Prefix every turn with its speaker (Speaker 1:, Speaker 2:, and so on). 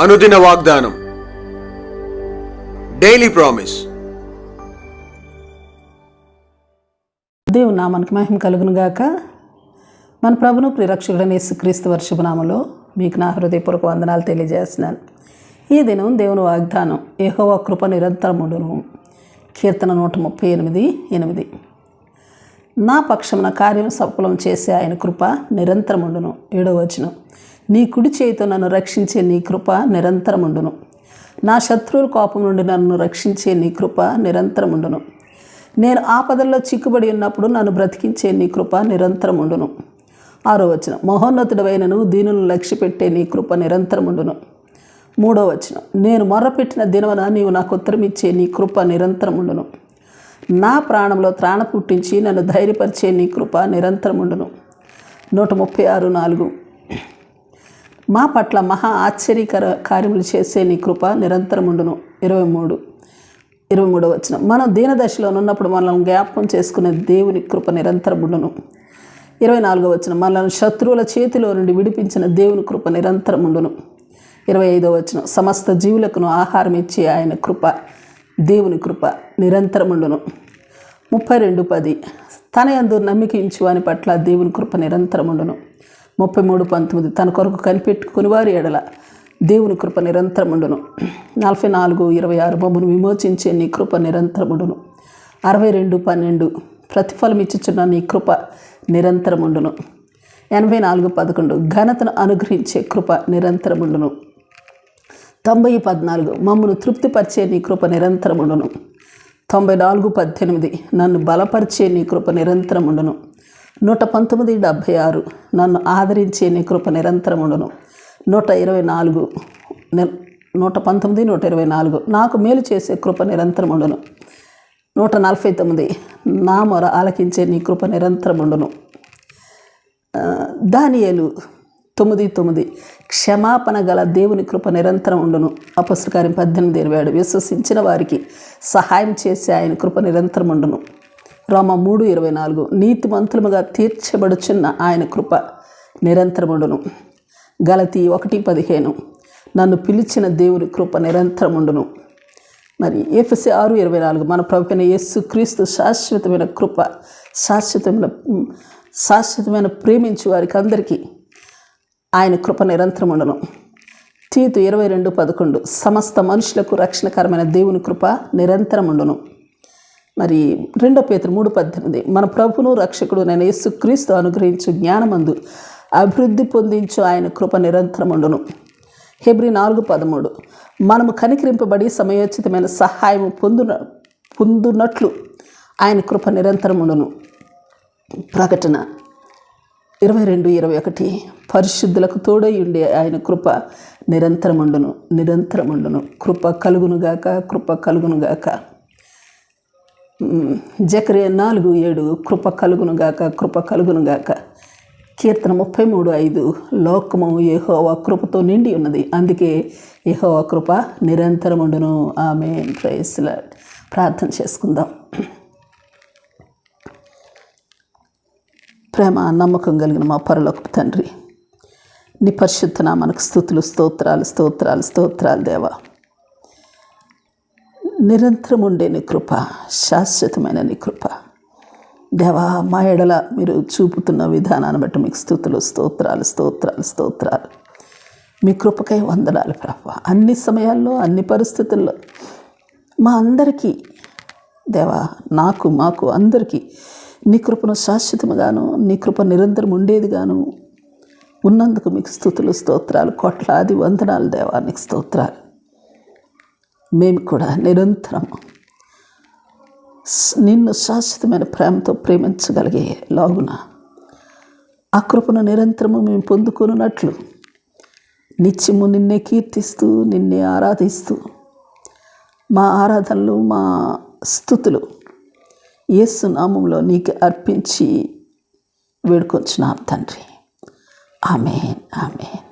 Speaker 1: అనుదిన వాగ్దానం. Daily promise
Speaker 2: దేవుని నామానికి మహిమ కలుగును గాక. మన ప్రభును ప్రిరక్షకుడని యేసుక్రీస్తు వర్షభనామలో మీకు నా హృదయపూర్వక వందనాలు తెలియజేస్తున్నాను. ఈ దినం దేవుని వాగ్దానం ఏహోవ కృప నిరంతరముడును. కీర్తన నూట ముప్పై ఎనిమిది ఎనిమిది. నా పక్షమున కార్యం సఫలం చేసే ఆయన కృప నిరంతరముండును. ఏడవచనం నీ కుడి చేయితో నన్ను రక్షించే నీ కృప నిరంతరముండును. నా శత్రువుల కోపం నుండి నన్ను రక్షించే నీ కృప నిరంతరముండును. నేను ఆపదల్లో చిక్కుబడి ఉన్నప్పుడు నన్ను బ్రతికించే నీ కృప నిరంతరముండును. ఆరో వచనం. మహోన్నతుడవైనను దీనులను లక్ష్యపెట్టే నీ కృప నిరంతరముండును. మూడో వచనం. నేను మొర్రపెట్టిన దినవన నీవు నాకు ఉత్తరమిచ్చే నీ కృప నిరంతరముండును. నా ప్రాణంలో త్రాణ పుట్టించి నన్ను ధైర్యపరిచే నీ కృప నిరంతరముండును. నూట ముప్పై ఆరు నాలుగు. మా పట్ల మహా ఆశ్చర్యకర కార్యములు చేసే నీ కృప నిరంతరముండును. ఇరవై మూడు ఇరవై మూడో వచ్చిన మనం దీనదశలో ఉన్నప్పుడు మనల్ని జ్ఞాపకం చేసుకునే దేవుని కృప నిరంతరముండును. ఇరవై నాలుగో వచ్చిన మనల్ని శత్రువుల చేతిలో నుండి విడిపించిన దేవుని కృప నిరంతరముండును. ఇరవై ఐదో వచ్చిన సమస్త జీవులకును ఆహారం ఇచ్చే ఆయన కృప దేవుని కృప నిరంతరముండును. ముప్పై రెండు పది. తన యందు నమ్మికించు అని పట్ల దేవుని కృప నిరంతరముండును. ముప్పై మూడు పంతొమ్మిది తన కొరకు కనిపెట్టుకుని వారి ఎడల దేవుని కృప నిరంతరముండును. నలభై నాలుగు ఇరవై ఆరు మమ్మను విమోచించే నీ కృప నిరంతరముండును. అరవై రెండు పన్నెండు ప్రతిఫలం ఇచ్చుచున్న నీ కృప నిరంతరముండును. ఎనభై నాలుగు పదకొండు ఘనతను అనుగ్రహించే కృప నిరంతరముండును. తొంభై పద్నాలుగు మమ్మను తృప్తిపరిచే నీ కృప నిరంతరముండును. తొంభై నాలుగు పద్దెనిమిది నన్ను బలపరిచే నీ కృప నిరంతరముండును. నూట పంతొమ్మిది డెబ్భై ఆరు. నన్ను ఆదరించే నీ కృప నిరంతరముండును నూట ఇరవై నాలుగు నూట పంతొమ్మిది నూట ఇరవై నాలుగు. నాకు మేలు చేసే కృప నిరంతరముండును నూట నలభై తొమ్మిది. నా మొర ఆలకించే నీ కృప నిరంతరముండును దానియేలు తొమ్మిది తొమ్మిది. క్షమాపణ గల దేవుని కృప నిరంతరం ఉండును. అపస్కారం పద్దెనిమిది ఇరవై ఏడు. విశ్వసించిన వారికి సహాయం చేసే ఆయన కృప నిరంతరం ఉండును. రోమ మూడు ఇరవై నాలుగు. నీతిమంతులముగా తీర్చబడుచున్న ఆయన కృప నిరంతరముండును. గలతి ఒకటి పదిహేను. నన్ను పిలిచిన దేవుని కృప నిరంతరముండును. మరి ఎఫ్ఎస్సి ఆరు ఇరవై నాలుగు. మన ప్రభుత్వ యేసు క్రీస్తు శాశ్వతమైన కృప శాశ్వతమైన శాశ్వతమైన ప్రేమించు వారికి అందరికీ ఆయన కృప నిరంతరం ఉండను తీతు ఇరవై రెండు పదకొండు. సమస్త మనుషులకు రక్షణకరమైన దేవుని కృప నిరంతరం ఉండును మరి రెండో పేతురు మూడు పద్దెనిమిది. మన ప్రభును రక్షకుడు నేను యేసుక్రీస్తు అనుగ్రహించు జ్ఞానమందు అభివృద్ధి పొందించు ఆయన కృప నిరంతరముండును. హెబ్రి నాలుగు పదమూడు. మనము కనికరింపబడి సమయోచితమైన సహాయము పొందున పొందునట్లు ఆయన కృప నిరంతరముండును. ప్రకటన ఇరవై రెండు ఇరవై ఒకటి. పరిశుద్ధులకు తోడై ఉండే ఆయన కృప నిరంతరముండును నిరంతరముండును. కృప కలుగునుగాక కృప కలుగునుగాక జకరే నాలుగు ఏడు కృప కలుగునుగాక కృప కలుగునుగాక కీర్తన ముప్పై మూడు ఐదు లోకము ఏహోవా కృపతో నిండి ఉన్నది. అందుకే ఏహోవా కృప నిరంతరముండును ఆమె ప్రైస్లా ప్రార్థన చేసుకుందాం. ప్రేమ నమ్మకం కలిగిన మా పరలోకపు తండ్రి నీ మనకు స్థుతులు స్తోత్రాలు స్తోత్రాలు స్తోత్రాలు దేవా. నిరంతరం ఉండే నీ కృప శాశ్వతమైన నీ కృప. దేవా మా ఎడల మీరు చూపుతున్న విధానాన్ని బట్టి మీకు స్థుతులు స్తోత్రాలు స్తోత్రాలు స్తోత్రాలు. మీ కృపకై వందనాలు ప్రభ. అన్ని సమయాల్లో అన్ని పరిస్థితుల్లో మా అందరికీ దేవా నాకు మాకు అందరికీ నీ కృపను శాశ్వతముగాను నీ కృప నిరంతరం ఉండేదిగాను ఉన్నందుకు మీకు స్థుతులు స్తోత్రాలు కోట్లాది వందనాలు దేవా నీకు స్తోత్రాలు. మేము కూడా నిరంతరం నిన్ను శాశ్వతమైన ప్రేమతో ప్రేమించగలిగే లాగున ఆ కృపను నిరంతరము మేము పొందుకున్నట్లు నిత్యము నిన్నే కీర్తిస్తూ నిన్నే ఆరాధిస్తూ మా ఆరాధనలు మా స్థుతులు యేసు నామంలో నీకు అర్పించి వేడుకొచ్చున్నాం తండ్రి. ఆమె ఆమె